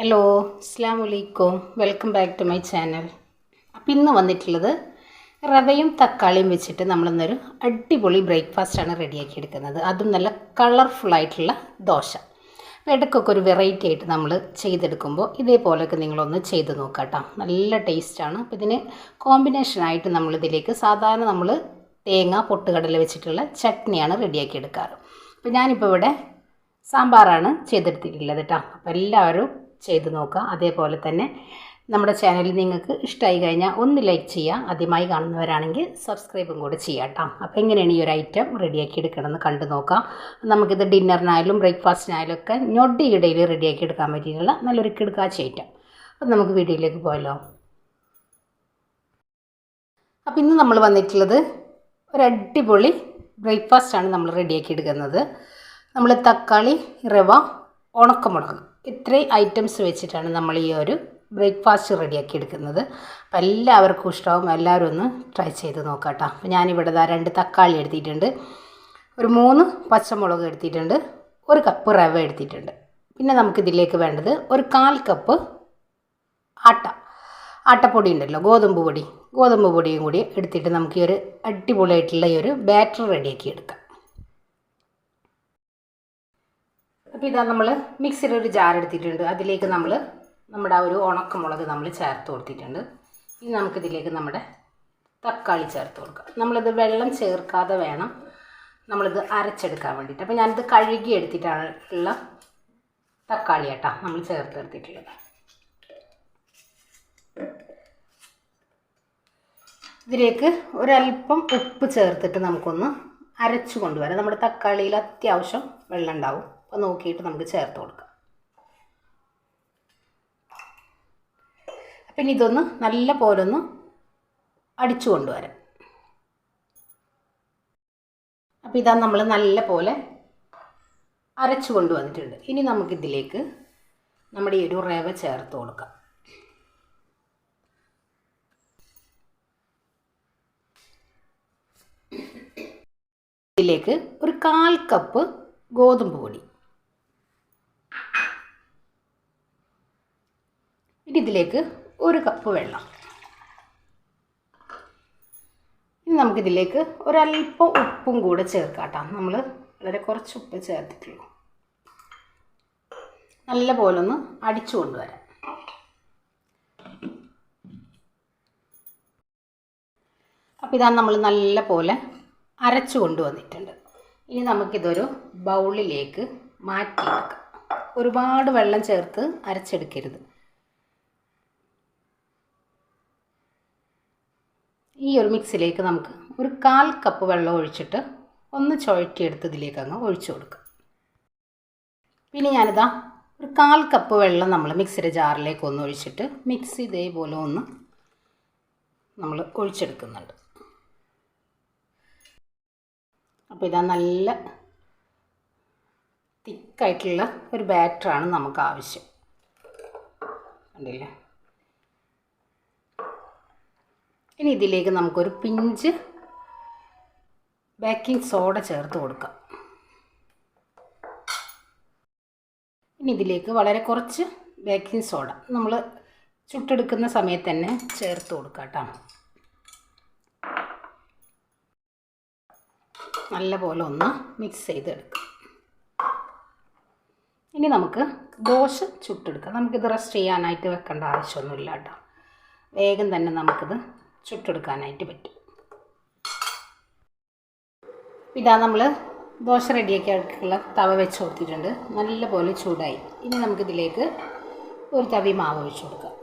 Hello അസ്സാം വലൈക്കും welcome back to my channel അപ്പോൾ ഇന്ന് വന്നിട്ടുള്ളത് റവയും തക്കാളിയും വെച്ചിട്ട് നമ്മളിന്നൊരു അടിപൊളി ബ്രേക്ക്ഫാസ്റ്റാണ് റെഡിയാക്കി എടുക്കുന്നത്. അതും നല്ല കളർഫുൾ ആയിട്ടുള്ള ദോശ. ഇടയ്ക്കൊക്കെ ഒരു വെറൈറ്റി ആയിട്ട് നമ്മൾ ചെയ്തെടുക്കുമ്പോൾ ഇതേപോലെയൊക്കെ നിങ്ങളൊന്ന് ചെയ്ത് നോക്കാം നല്ല ടേസ്റ്റാണ് അപ്പോൾ ഇതിന് കോമ്പിനേഷനായിട്ട് നമ്മളിതിലേക്ക് സാധാരണ നമ്മൾ തേങ്ങ പൊട്ടുകടല വെച്ചിട്ടുള്ള ചട്നിയാണ് റെഡിയാക്കി എടുക്കാറ്. അപ്പോൾ ഞാനിപ്പോൾ ഇവിടെ സാമ്പാറാണ് ചെയ്തെടുത്തിട്ടുള്ളത് കേട്ടോ. അപ്പോൾ എല്ലാവരും ചെയ്ത് നോക്കുക. അതേപോലെ തന്നെ നമ്മുടെ ചാനൽ നിങ്ങൾക്ക് ഇഷ്ടമായി കഴിഞ്ഞാൽ ഒന്ന് ലൈക്ക് ചെയ്യുക. ആദ്യമായി കാണുന്നവരാണെങ്കിൽ സബ്സ്ക്രൈബും കൂടെ ചെയ്യാം കേട്ടോ അപ്പോൾ എങ്ങനെയാണ് ഈ ഒരു ഐറ്റം റെഡിയാക്കി എടുക്കണമെന്ന് കണ്ടു നോക്കാം. നമുക്കിത് ഡിന്നറിനായാലും ബ്രേക്ക്ഫാസ്റ്റിനായാലും ഒക്കെ ഞൊടിയിടയിൽ റെഡിയാക്കി എടുക്കാൻ പറ്റിയിട്ടുള്ള നല്ലൊരു കിടക്കാച്ച ഐറ്റം അപ്പം നമുക്ക് വീഡിയോയിലേക്ക് പോയല്ലോ അപ്പോൾ ഇന്ന് നമ്മൾ വന്നിട്ടുള്ളത് ഒരു അടിപൊളി ബ്രേക്ക്ഫാസ്റ്റാണ് നമ്മൾ റെഡിയാക്കി എടുക്കുന്നത്. നമ്മൾ തക്കാളി റവ ഉണക്കമുളക്. ഇത്രയും ഐറ്റംസ് വെച്ചിട്ടാണ് നമ്മൾ ഈ ഒരു ബ്രേക്ക്ഫാസ്റ്റ് റെഡിയാക്കി എടുക്കുന്നത്. അപ്പം എല്ലാവർക്കും ഇഷ്ടമാവും. എല്ലാവരും ഒന്ന് ട്രൈ ചെയ്ത് നോക്കാം അപ്പോൾ ഞാനിവിടെ ദാ രണ്ട് തക്കാളി എടുത്തിട്ടുണ്ട്. ഒരു മൂന്ന് പച്ചമുളക് എടുത്തിട്ടുണ്ട്. ഒരു കപ്പ് റവ എടുത്തിട്ടുണ്ട്. പിന്നെ നമുക്കിതിലേക്ക് വേണ്ടത് ഒരു കാൽ കപ്പ് ആട്ട. ആട്ടപ്പൊടി ഉണ്ടല്ലോ ഗോതമ്പ് പൊടി. ഗോതമ്പ് പൊടിയും കൂടി എടുത്തിട്ട് നമുക്ക് ഈ ഒരു അടിപൊളിയായിട്ടുള്ള ഈ ഒരു ബാറ്റർ റെഡിയാക്കി എടുക്കാം. അപ്പോൾ ഇതാ നമ്മൾ മിക്സിയിൽ ഒരു ജാർ എടുത്തിട്ടുണ്ട്. അതിലേക്ക് നമ്മൾ നമ്മുടെ ആ ഒരു ഉണക്കമുളക് നമ്മൾ ചേർത്ത് കൊടുത്തിട്ടുണ്ട്. ഇനി നമുക്കിതിലേക്ക് നമ്മുടെ തക്കാളി ചേർത്ത് കൊടുക്കാം. നമ്മളിത് വെള്ളം ചേർക്കാതെ വേണം നമ്മളിത് അരച്ചെടുക്കാൻ വേണ്ടിയിട്ട്. അപ്പോൾ ഞാനിത് കഴുകി എടുത്തിട്ടാണ് ഉള്ള തക്കാളി ആട്ടാ നമ്മൾ ചേർത്ത് എടുത്തിട്ടുള്ളത്. ഇതിലേക്ക് ഒരല്പം ഉപ്പ് ചേർത്തിട്ട് നമുക്കൊന്ന് അരച്ചു കൊണ്ടുവരാം. നമ്മുടെ തക്കാളിയിൽ അത്യാവശ്യം വെള്ളം ഉണ്ടാവും. അപ്പോൾ നോക്കിയിട്ട് നമുക്ക് ചേർത്ത് കൊടുക്കാം. അപ്പം ഇതൊന്ന് നല്ല പോലെ ഒന്ന് അടിച്ചു കൊണ്ടുവരാം. അപ്പോൾ ഇതാ നമ്മൾ നല്ല പോലെ അരച്ചു കൊണ്ടുവന്നിട്ടുണ്ട്. ഇനി നമുക്കിതിലേക്ക് നമ്മുടെ ഈ ഒരു റവ ചേർത്ത് കൊടുക്കാം. ഇതിലേക്ക് ഒരു കാൽ കപ്പ് ഗോതമ്പ് പൊടി. ഇനി ഇതിലേക്ക് ഒരു കപ്പ് വെള്ളം. ഇനി നമുക്കിതിലേക്ക് ഒരല്പം ഉപ്പും കൂടെ ചേർക്കാം കേട്ടോ നമ്മൾ വളരെ കുറച്ച് ഉപ്പ് ചേർത്തിട്ടുള്ളൂ. നല്ല പോലെ ഒന്ന് അടിച്ചു കൊണ്ടുവരാം. അപ്പോൾ ഇതാണ് നമ്മൾ നല്ല പോലെ അരച്ചു കൊണ്ടുവന്നിട്ടുണ്ട്. ഇനി നമുക്കിതൊരു ബൗളിലേക്ക് മാറ്റിയെടുക്കാം. ഒരുപാട് വെള്ളം ചേർത്ത് അരച്ചെടുക്കരുത്. ഈ ഒരു മിക്സിലേക്ക് നമുക്ക് ഒരു കാൽ കപ്പ് വെള്ളം ഒഴിച്ചിട്ട് ഒന്ന് ചുഴറ്റിയെടുത്ത് ഇതിലേക്ക് അങ്ങ് ഒഴിച്ചു കൊടുക്കാം. പിന്നെ ഞാനിതാ ഒരു കാൽ കപ്പ് വെള്ളം നമ്മൾ മിക്സിയുടെ ജാറിലേക്ക് ഒന്ന് ഒഴിച്ചിട്ട് മിക്സ് ഇതേപോലെ ഒന്ന് നമ്മൾ ഒഴിച്ചെടുക്കുന്നുണ്ട്. അപ്പോൾ ഇതാ നല്ല തിക്കായിട്ടുള്ള ഒരു ബാറ്ററാണ് നമുക്ക് ആവശ്യം. കണ്ടില്ലേ? ഇനി ഇതിലേക്ക് നമുക്കൊരു പിഞ്ച് ബേക്കിംഗ് സോഡ ചേർത്ത് കൊടുക്കാം. ഇനി ഇതിലേക്ക് വളരെ കുറച്ച് ബേക്കിംഗ് സോഡ നമ്മൾ ചുട്ടെടുക്കുന്ന സമയത്ത് തന്നെ ചേർത്ത് കൊടുക്കാം കേട്ടോ. നല്ല പോലെ ഒന്ന് മിക്സ് ചെയ്തെടുക്കാം. ഇനി നമുക്ക് ദോശ ചുട്ടെടുക്കാം. നമുക്കിത് റെസ്റ്റ് ചെയ്യാനായിട്ട് വെക്കേണ്ട ആവശ്യമൊന്നുമില്ല കേട്ടോ. വേഗം തന്നെ നമുക്കിത് ചുട്ടെടുക്കാനായിട്ട് പറ്റും. ഇതാ നമ്മൾ ദോശ റെഡിയാക്കി അടുക്കുള്ള തവ വെച്ച് കൊടുത്തിട്ടുണ്ട്. നല്ല പോലെ ചൂടായി. ഇനി നമുക്കിതിലേക്ക് ഒരു തവി മാവ് ഒഴിച്ചു കൊടുക്കാം.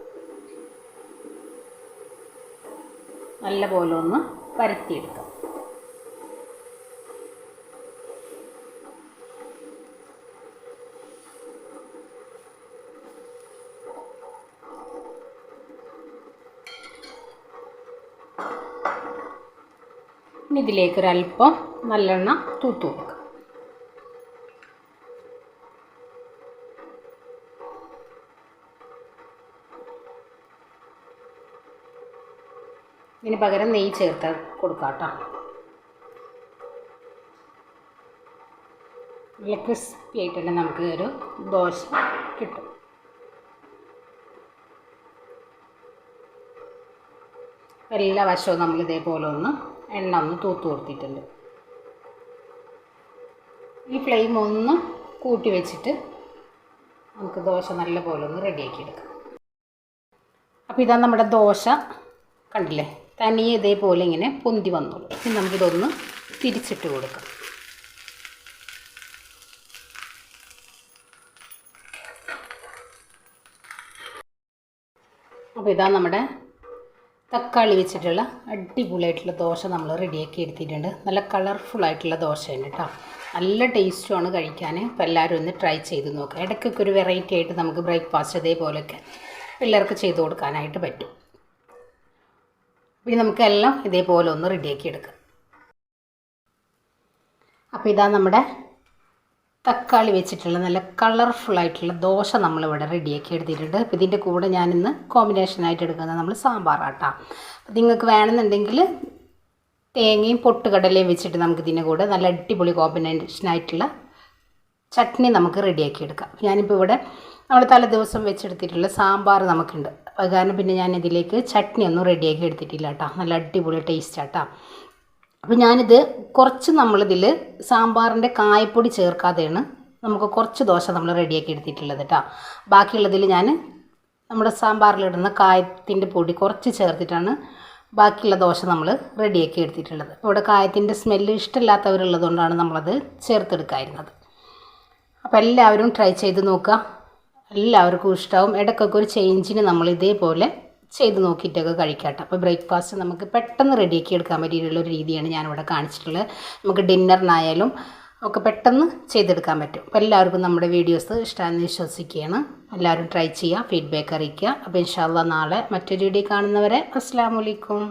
നല്ലപോലെ ഒന്ന് പരത്തിയെടുക്കാം. ഇതിലേക്ക് ഒരല്പം നല്ലെണ്ണ തൂത്ത് കൊടുക്കുക ഇതിന് പകരം നെയ്യ് ചേർത്ത് കൊടുക്കാട്ടോ നല്ല ക്രിസ്പി ആയിട്ട് നമുക്ക് ഒരു ദോശ കിട്ടും. എല്ലാ വശവും നമ്മൾ ഇതേപോലെ ഒന്ന് എണ്ണ ഒന്ന് തൂത്ത് കൊടുത്തിട്ടുണ്ട്. ഈ ഫ്ലെയിം ഒന്ന് കൂട്ടി വെച്ചിട്ട് നമുക്ക് ദോശ നല്ല പോലെ ഒന്ന് റെഡിയാക്കി എടുക്കാം. അപ്പോൾ ഇതാ നമ്മുടെ ദോശ കണ്ടില്ലേ? തനിയെ ഇതേപോലെ ഇങ്ങനെ പൊന്തി വന്നോളൂ. ഇനി നമുക്കിതൊന്ന് തിരിച്ചിട്ട് കൊടുക്കാം. അപ്പോൾ ഇതാ നമ്മുടെ തക്കാളി വെച്ചിട്ടുള്ള അടിപൊളിയായിട്ടുള്ള ദോശ നമ്മൾ റെഡിയാക്കി എടുത്തിട്ടുണ്ട്. നല്ല കളർഫുൾ ആയിട്ടുള്ള ദോശയാണ് കേട്ടോ നല്ല ടേസ്റ്റുമാണ് കഴിക്കാൻ അപ്പോൾ എല്ലാവരും ഒന്ന് ട്രൈ ചെയ്ത് നോക്കുക ഇടയ്ക്കൊക്കെ ഒരു വെറൈറ്റി ആയിട്ട് നമുക്ക് ബ്രേക്ക്ഫാസ്റ്റ് ഇതേപോലെയൊക്കെ പിള്ളേർക്ക് ചെയ്ത് കൊടുക്കാനായിട്ട് പറ്റും. ഇനി നമുക്കെല്ലാം ഇതേപോലെ ഒന്ന് റെഡിയാക്കി എടുക്കാം. അപ്പോൾ ഇതാ നമ്മുടെ തക്കാളി വെച്ചിട്ടുള്ള നല്ല കളർഫുൾ ആയിട്ടുള്ള ദോശ നമ്മളിവിടെ റെഡിയാക്കി എടുത്തിട്ടുണ്ട്. അപ്പോൾ ഇതിന്റെ കൂടെ ഞാനിന്ന് കോമ്പിനേഷനായിട്ട് എടുക്കുന്നത് നമ്മൾ സാമ്പാറാട്ടാം അപ്പോൾ നിങ്ങൾക്ക് വേണമെന്നുണ്ടെങ്കിൽ തേങ്ങയും പൊട്ടുകടലയും വെച്ചിട്ട് നമുക്ക് ഇതിന്റെ കൂടെ നല്ല അടിപൊളി കോമ്പിനേഷനായിട്ടുള്ള ചട്നി നമുക്ക് റെഡിയാക്കി എടുക്കാം. ഞാനിപ്പോൾ ഇവിടെ നമ്മൾ തലേ ദിവസം വെച്ചെടുത്തിട്ടുള്ള സാമ്പാർ നമുക്കുണ്ട്. അത് കാരണം പിന്നെ ഞാൻ ഇതിലേക്ക് ചട്നി ഒന്നും റെഡിയാക്കി എടുത്തിട്ടില്ല കേട്ടോ നല്ല അടിപൊളി ടേസ്റ്റ് ആട്ടോ. അപ്പോൾ ഞാനിത് കുറച്ച് നമ്മളിതിൽ സാമ്പാറിന്റെ കായപ്പൊടി ചേർക്കാതെയാണ് നമുക്ക് കുറച്ച് ദോശ നമ്മൾ റെഡിയാക്കി എടുത്തിട്ടുള്ളത് കേട്ടോ ബാക്കിയുള്ളതിൽ ഞാൻ നമ്മുടെ സാമ്പാറിലിടുന്ന കായത്തിന്റെ പൊടി കുറച്ച് ചേർത്തിട്ടാണ് ബാക്കിയുള്ള ദോശ നമ്മൾ റെഡിയാക്കി എടുത്തിട്ടുള്ളത്. ഇവിടെ കായത്തിന്റെ സ്മെല്ല് ഇഷ്ടമില്ലാത്തവരുള്ളത് കൊണ്ടാണ് നമ്മളത് ചേർത്തെടുക്കായിരുന്നത്. അപ്പോൾ എല്ലാവരും ട്രൈ ചെയ്ത് നോക്കുക. എല്ലാവർക്കും ഇഷ്ടമാവും ഇടയ്ക്കൊക്കെ ഒരു ചേഞ്ചിന് നമ്മൾ ഇതേപോലെ ചെയ്ത് നോക്കിയിട്ടൊക്കെ കഴിക്കട്ടെ. അപ്പോൾ ബ്രേക്ക്ഫാസ്റ്റ് നമുക്ക് പെട്ടെന്ന് റെഡിയാക്കി എടുക്കാൻ പറ്റിയിട്ടുള്ള ഒരു രീതിയാണ് ഞാനിവിടെ കാണിച്ചിട്ടുള്ളത്. നമുക്ക് ഡിന്നറിനായാലും ഒക്കെ പെട്ടെന്ന് ചെയ്തെടുക്കാൻ പറ്റും. അപ്പോൾ എല്ലാവർക്കും നമ്മുടെ വീഡിയോസ് ഇഷ്ടമാണെന്ന് വിശ്വസിക്കുകയാണ്. എല്ലാവരും ട്രൈ ചെയ്യുക ഫീഡ്ബാക്ക് അറിയിക്കുക. അപ്പോൾ ഇൻഷാല്ല നാളെ മറ്റൊരു വീഡിയോ കാണുന്നവരെ അസ്സാം വലൈക്കും